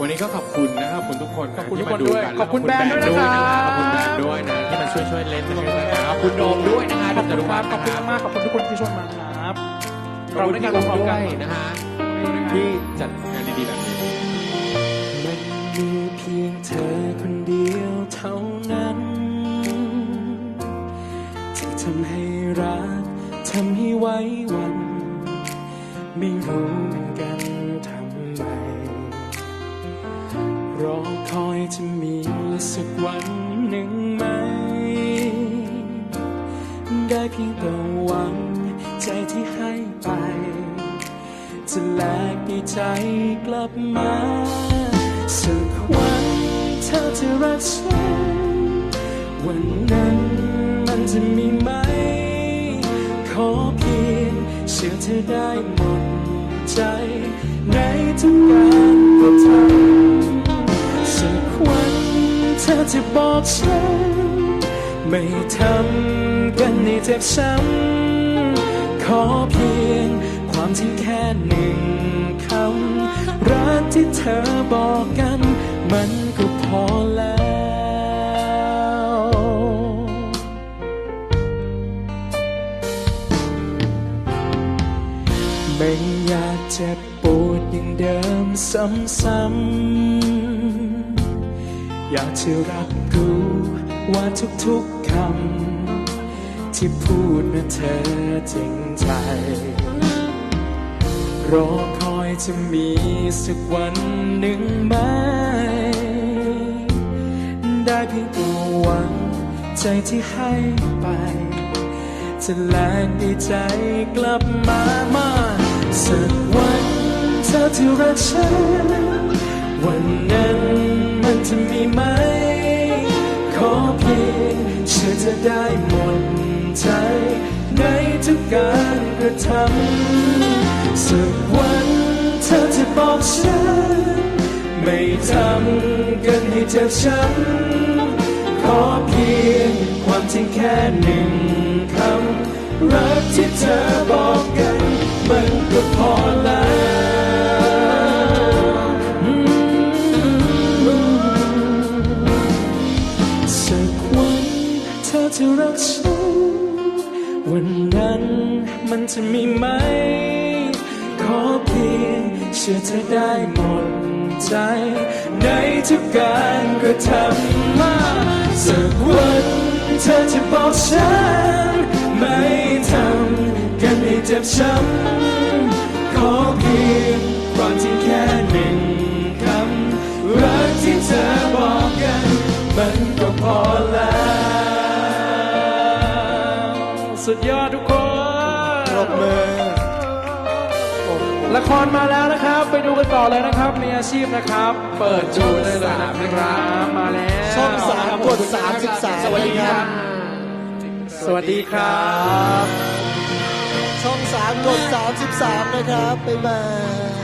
วันนี้ก็ขอบคุณนะครับขอบคุณทุกคนขอบคุณที่ทุกมาคนดูด้วยกันขอบคุณแบรนด์ด้วยนะครับขอบคุณแบรนด์ด้วยนะที่มาช่วยช่วยๆเล่นนะครับขอบคุณโดมด้วยนะฮะขอบคุณครับขขออบบคุคุณณมากขอบคุณทุกคนที่ช่วยมาครับเราเราได้ได้กาการรพพร้ร้ออมมกักันนนะฮะที่จัดงานดีๆแบบนี้มันมีเพียงเธอคนเดียวเท่านั้นที่ทำให้รักทำให้ไว้วัน ไม่รู้เหมือนกัน อคอยจะมีสักวันหนึ่งไหม ได้เพียงแต่หวังใจที่ให้ไป จะแลกดีใจกลับมา สักวันเธอจะรักฉัน วันนั้นมันจะมีไหม ขอเพียงเชื่อเธอได้หมดใจ ในทุกการกระทำสักวัน เธอจะบอกฉัน ไม่ทำกันให้เจ็บช้ำขอเพียงความจริงแค่หนึ่งคำรักที่เธอบอกกัน มันก็พอแล้วไม่อยากเจ็บปวดอย่างเดิมซ้ำๆ อยากจะรับรู้ว่าทุกๆคำที่พูดนะเธอจริงใจ รอคอยจะมีสักวันหนึ่งไหม ได้เพียงตัวหวังใจที่ให้ไป จะแลกดีใจกลับมามาสักวันเธอที่รักฉัน วันนั้น มันจะมีไหม ขอเพียงเชื่อจะได้หมดใจ ในทุกการกระทำสักวันเธอจะบอกฉัน ไม่ทำกันให้เจ็บช้ำขอเพียงความจริงแค่หนึ่งคำ รักที่เธอบอกกัน มันก็พอแล้ว วันนั้นมันจะมีไหม ขอเพียงเชื่อเธอได้หมดใจ ในทุกการกระทำมาสักวันเธอจะบอกฉัน ไม่ทำกันให้เจ็บช้ำขอเพียงความจริงแค่หนึ่งคำรักที่เธอบอกกัน มันก็พอแล้ว สุดยอดทุกคนปรบมือละครมาแล้วนะครับ ไปดูกันต่อเลยนะครับ มีอาชีพนะครับ เปิดดูได้เลยนะครับมาแล้วช่องสามกดสามสิบสามสวัสดีครับ สวัสดีครับ ช่องสามกดสามสิบสามนะครับบ๊ายบาย